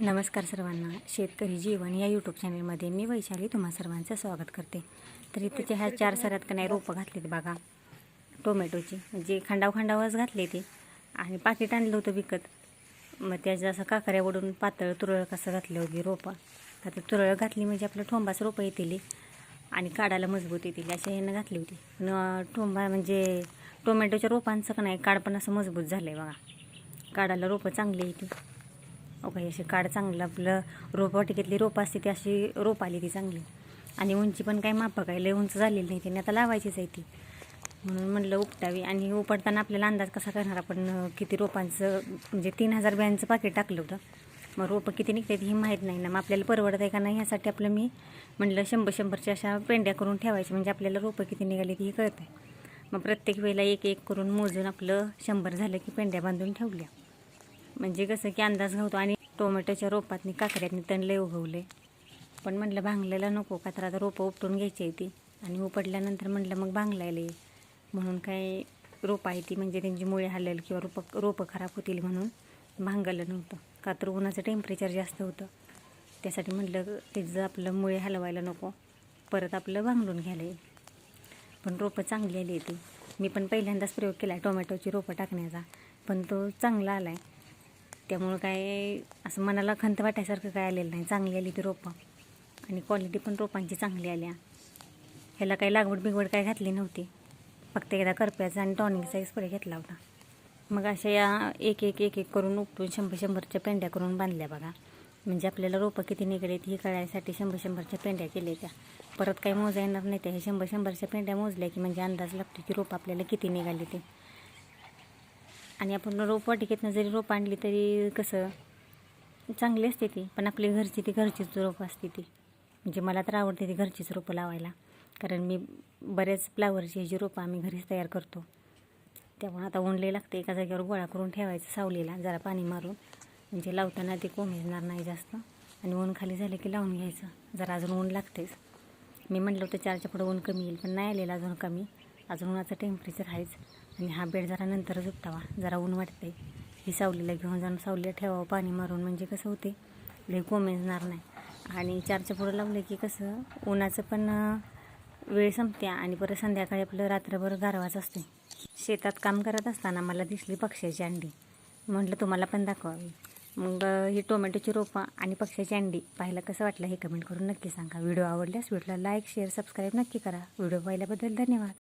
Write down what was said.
नमस्कार सर्वांना. शेतकरी जीवन या यूट्यूब चॅनलमध्ये मी वैशाली तुम्हा सर्वांचं स्वागत करते. तर इथे ह्या चार सरात का नाही रोपं घातलीत बघा. टोमॅटोची. म्हणजे खंडाव खंडावच घातले ते. आणि पाकिट आणलं होतं विकत. मग त्याचं असं काकऱ्यावरून पातळ तुरळ कसं घातलं होती रोपं. तर ते तुरळ घातली म्हणजे आपलं ठोंबाच रोपं येतील आणि काढायला मजबूत येतील. अशा ह्यानं घातली होती. न ठोंबा म्हणजे टोमॅटोच्या रोपांचं का नाही काढ पण असं मजबूत झालं आहे बघा. काढायला रोपं चांगली येते ओके अशी काड चांगलं आपलं रोपवाटिकेतली रोपं असते ती अशी रोप आली ती चांगली. आणि उंची पण काही मापं काय लय उंच झालेली नाही त्याने आता लावायचीच आहे ती. म्हणून म्हणलं उपटावी आणि उपडताना आपल्याला अंदाज कसा करणार? आपण किती रोपांचं म्हणजे तीन हजार बियांचं पाकिट टाकलं होतं. मग रोपं किती निघतात हे माहीत नाही ना. मग आपल्याला परवडत आहे का नाही ह्यासाठी आपलं मी म्हणलं शंभर शंभरच्या अशा पेंड्या करून ठेवायच्या. म्हणजे आपल्याला रोपं किती निघाली ती कळतं आहे मग प्रत्येक वेळेला एक एक करून मोजून आपलं शंभर झालं की पेंड्या बांधून ठेवल्या. म्हणजे कसं की अंदाज घावतो आणि टोमॅटोच्या रोपातनी काकड्यातनी तण लय उगवले पण म्हटलं भांगलेला नको का तर आता रोपं उपटून घ्यायची आहे ती. आणि उपटल्यानंतर म्हटलं मग भांगलायला. ये म्हणून काय रोपं आहे ती म्हणजे त्यांची मुळे हलेल किंवा रोपं रोपं खराब होतील म्हणून भांगलं नव्हतं. का तर उन्हाचं टेम्परेचर जास्त होतं. त्यासाठी म्हटलं त्याचं आपलं मुळे हलवायला नको. परत आपलं भांगलून घ्यायला येईल पण रोपं चांगली आली ती. मी पण पहिल्यांदाच प्रयोग केला आहे टोमॅटोची रोपं टाकण्याचा. पण तो चांगला आला आहे त्यामुळं काय असं मनाला खंत वाटायसारखं काय आलेलं नाही. चांगली आली ती रोपं. आणि क्वालिटी पण रोपांची चांगली आल्या. ह्याला काही लागवड बिगवड काय घातली नव्हती. फक्त एकदा करप्याचा आणि टॉनिकचा स्प्रे घेतला होता. मग अशा या एक एक एक एक करून उपटून शंभर शंभरच्या पेंड्या करून बांधल्या बघा. म्हणजे आपल्याला रोपं किती निघालेत ही कळायसाठी शंभर शंभरच्या पेंड्या केल्या त्या. परत काही मोजा येणार नाही त्या. हे शंभर शंभरच्या पेंड्या मोजल्या की म्हणजे अंदाज लागतो की रोपं आपल्याला किती निघाली ते. आणि आपण रोपवाटिकेतनं जरी रोप आणली तरी कसं चांगली असते ती. पण आपली घरची ती घरचीच रोपं असते ती. म्हणजे मला तर आवडते ती घरचीच रोपं लावायला. कारण मी बऱ्याच फ्लावरची जी रोपं आम्ही घरीच तयार करतो त्यामुळे आता ऊनले लागते एका जागेवर गोळा करून ठेवायचं सावलीला जरा पाणी मारून. म्हणजे लावताना ते कोमेजणार नाही जास्त. आणि ऊन खाली झालं की लावून घ्यायचं. जरा अजून ऊन लागतेच मी म्हटलं होतं चारच्या पुढं ऊन कमी येईल पण नाही आलेलं अजून कमी. अजून उन्हाचं टेम्परेचर आहेच. आणि हा बेड जरा नंतर झुपटावा जरा ऊन वाटते ही सावलीला घेऊन जाऊन सावलीला ठेवावं पाणी मारून. म्हणजे कसं होते लई कोमेजणार नाही. आणि चारच्या पुढं लावलं की कसं उन्हाचं पण वेळ संपते आणि परत संध्याकाळी आपलं रात्रभर गारवाच असते शेतात काम करत असताना मला दिसली पक्ष्याची अंडी. म्हटलं तुम्हाला पण दाखवावी. मग ही टोमॅटोची रोपं आणि पक्ष्याची अंडी पाहायला कसं वाटलं हे कमेंट करून नक्की सांगा. व्हिडिओ आवडल्यास व्हिडिओला लाईक शेअर सबस्क्राईब नक्की करा. व्हिडिओ पाहिल्याबद्दल धन्यवाद.